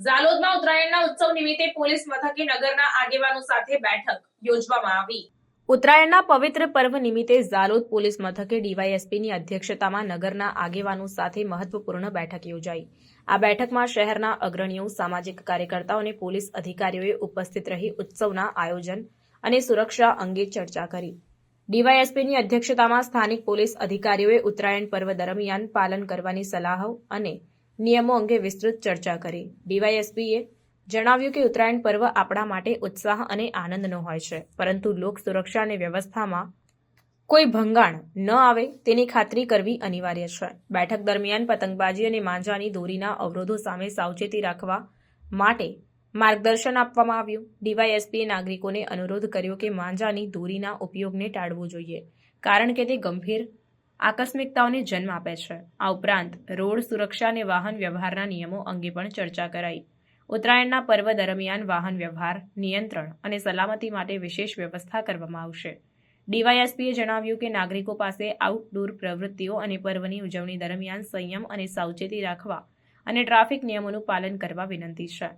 ઝાલોદમાં ઉત્તરાયણના ઉત્સવ નિમિત્તે પોલીસ મથકે નગરના આગેવાનો સાથે બેઠક યોજવામાં આવી. ઉત્તરાયણના પવિત્ર પર્વ નિમિત્તે ઝાલોદ પોલીસ મથકે ડીવાયએસપીની અધ્યક્ષતામાં નગરના આગેવાનો સાથે મહત્વપૂર્ણ બેઠક યોજાઈ. આ બેઠકમાં શહેરના અગ્રણીઓ, સામાજિક કાર્યકર્તાઓ અને પોલીસ અધિકારીઓએ ઉપસ્થિત રહી ઉત્સવના આયોજન અને સુરક્ષા અંગે ચર્ચા કરી. ડીવાયએસપીની અધ્યક્ષતામાં સ્થાનિક પોલીસ અધિકારીઓએ ઉત્તરાયણ પર્વ દરમિયાન પાલન કરવાની સલાહો અને નિયમો અંગે વિસ્તૃત ચર્ચા કરી. ડીવાયએસપીએ જણાવ્યું કે ઉત્તરાયણ પર્વ આપણા માટે ઉત્સાહ અને આનંદનો હોય છે, પરંતુ લોક સુરક્ષા અને વ્યવસ્થામાં કોઈ ભંગાણ ન આવે તેની ખાતરી કરવી અનિવાર્ય છે. બેઠક દરમિયાન પતંગબાજી અને માંજાની દોરીના અવરોધો સામે સાવચેતી રાખવા માટે માર્ગદર્શન આપવામાં આવ્યું. ડીવાયએસપીએ નાગરિકોને અનુરોધ કર્યો કે માંજાની દોરીના ઉપયોગને ટાળવો જોઈએ, કારણ કે તે ગંભીર આકસ્મિકતાઓને જન્મ આપે છે. આ ઉપરાંત રોડ સુરક્ષા અને વાહન વ્યવહારના નિયમો અંગે પણ ચર્ચા કરાઈ. ઉત્તરાયણના પર્વ દરમિયાન વાહન વ્યવહાર, નિયંત્રણ અને સલામતી માટે વિશેષ વ્યવસ્થા કરવામાં આવશે. ડીવાયએસપીએ જણાવ્યું કે નાગરિકો પાસે આઉટડોર પ્રવૃત્તિઓ અને પર્વની ઉજવણી દરમિયાન સંયમ અને સાવચેતી રાખવા અને ટ્રાફિક નિયમોનું પાલન કરવા વિનંતી છે.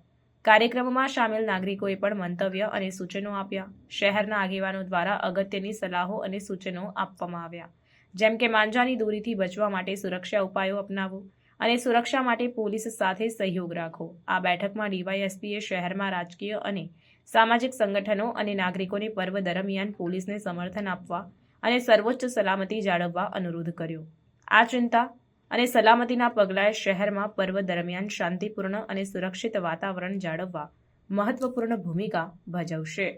કાર્યક્રમમાં સામેલ નાગરિકોએ પણ મંતવ્ય અને સૂચનો આપ્યા. શહેરના આગેવાનો દ્વારા અગત્યની સલાહો અને સૂચનો આપવામાં આવ્યા. જેમ કે માંજાની દોરીથી બચવા માટે સુરક્ષા ઉપાયો અપનાવો અને સુરક્ષા માટે પોલીસ સાથે સહયોગ રાખો. આ બેઠકમાં ડીવાયએસપીએ શહેરમાં રાજકીય અને સામાજિક સંગઠનો અને નાગરિકોને પર્વ દરમિયાન પોલીસને સમર્થન આપવા અને સર્વોચ્ચ સલામતી જાળવવા અનુરોધ કર્યો. આ ચિંતા અને સલામતીના પગલાંએ શહેરમાં પર્વ દરમિયાન શાંતિપૂર્ણ અને સુરક્ષિત વાતાવરણ જાળવવા મહત્વપૂર્ણ ભૂમિકા ભજવશે.